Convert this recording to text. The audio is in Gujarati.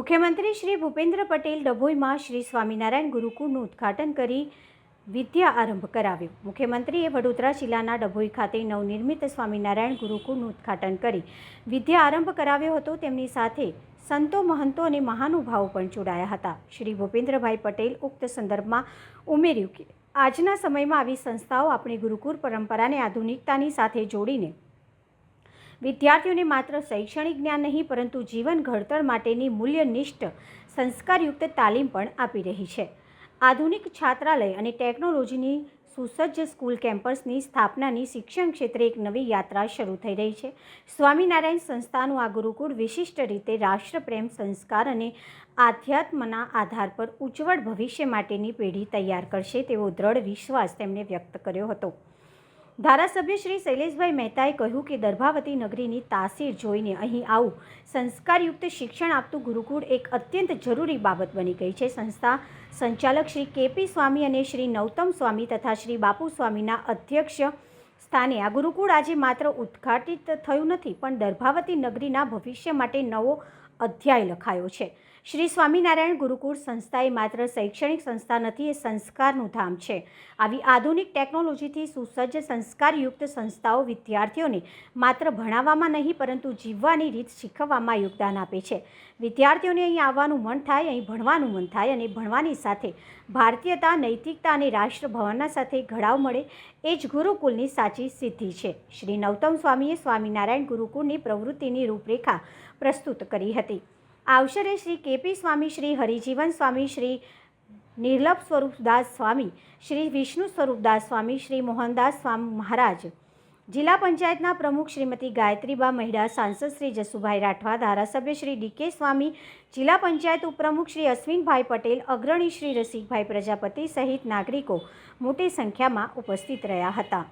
મુખ્યમંત્રી શ્રી ભૂપેન્દ્ર પટેલ ડભોઈમાં શ્રી સ્વામિનારાયણ ગુરુકુળનું ઉદ્ઘાટન કરી વિદ્યા આરંભ કરાવ્યો. મુખ્યમંત્રીએ વડોદરા જિલ્લાના ડભોઈ ખાતે નવનિર્મિત સ્વામિનારાયણ ગુરુકુળનું ઉદ્ઘાટન કરી વિદ્યા આરંભ કરાવ્યો હતો. તેમની સાથે સંતો, મહંતો અને મહાનુભાવો પણ જોડાયા હતા. શ્રી ભૂપેન્દ્રભાઈ પટેલ ઉક્ત સંદર્ભમાં ઉમેર્યું કે, આજના સમયમાં આવી સંસ્થાઓ આપણી ગુરુકુળ પરંપરાને આધુનિકતાની સાથે જોડીને વિદ્યાર્થીઓને માત્ર શૈક્ષણિક જ્ઞાન નહીં, પરંતુ જીવન ઘડતર માટેની મૂલ્યનિષ્ઠ, સંસ્કારયુક્ત તાલીમ પણ આપી રહી છે. આધુનિક છાત્રાલય અને ટેકનોલોજીની સુસજ્જ સ્કૂલ કેમ્પસની સ્થાપનાની શિક્ષણ ક્ષેત્રે એક નવી યાત્રા શરૂ થઈ રહી છે. સ્વામિનારાયણ સંસ્થાનું આ ગુરુકુળ વિશિષ્ટ રીતે રાષ્ટ્રપ્રેમ, સંસ્કાર અને આધ્યાત્મના આધાર પર ઉજ્જવળ ભવિષ્ય માટેની પેઢી તૈયાર કરશે તેવો દ્રઢ વિશ્વાસ તેમણે વ્યક્ત કર્યો હતો. ધારાસભ્ય શ્રી શૈલેષભાઈ મહેતાએ કહ્યું કે દર્ભાવતી નગરીની તાસીર જોઈને અહીં આવું સંસ્કારયુક્ત શિક્ષણ આપતું ગુરુકુળ એક અત્યંત જરૂરી બાબત બની ગઈ છે. સંસ્થા સંચાલક શ્રી કેપી સ્વામી અને શ્રી નૌતમ સ્વામી તથા શ્રી બાપુ સ્વામીના અધ્યક્ષ સ્થાને આ ગુરુકુળ આજે માત્ર ઉદ્ઘાટિત થયું નથી, પણ દર્ભાવતી નગરીના ભવિષ્ય માટે નવો અધ્યાય લખાયો છે. શ્રી સ્વામિનારાયણ ગુરુકુળ સંસ્થા એ માત્ર શૈક્ષણિક સંસ્થા નથી, એ સંસ્કારનું ધામ છે. આવી આધુનિક ટેકનોલોજીથી સુસજ્જ, સંસ્કારયુક્ત સંસ્થાઓ વિદ્યાર્થીઓને માત્ર ભણાવવામાં નહીં, પરંતુ જીવવાની રીત શીખવવામાં યોગદાન આપે છે. વિદ્યાર્થીઓને અહીં આવવાનું મન થાય, અહીં ભણવાનું મન થાય અને ભણવાની સાથે ભારતીયતા, નૈતિકતા અને રાષ્ટ્રભવનના સાથે ઘડાવ મળે, એ જ ગુરુકુળની સાચી સિદ્ધિ છે. શ્રી નૌતમ સ્વામીએ સ્વામિનારાયણ ગુરુકુળની પ્રવૃત્તિની રૂપરેખા પ્રસ્તુત કરી હતી. આ અવસરે શ્રી કેપી સ્વામી, શ્રી હરિજીવન સ્વામી, શ્રી નિર્લભ સ્વરૂપદાસ સ્વામી, શ્રી વિષ્ણુ સ્વરૂપદાસ સ્વામી, શ્રી મોહનદાસ સ્વામી મહારાજ, જિલ્લા પંચાયતના પ્રમુખ શ્રીમતી ગાયત્રીબા મહિડા, સાંસદ શ્રી જસુભાઈ રાઠવા, ધારાસભ્ય શ્રી ડીકે સ્વામી, જિલ્લા પંચાયત ઉપપ્રમુખ શ્રી અશ્વિનભાઈ પટેલ, અગ્રણી શ્રી રસિકભાઈ પ્રજાપતિ સહિત નાગરિકો મોટી સંખ્યામાં ઉપસ્થિત રહ્યા હતા.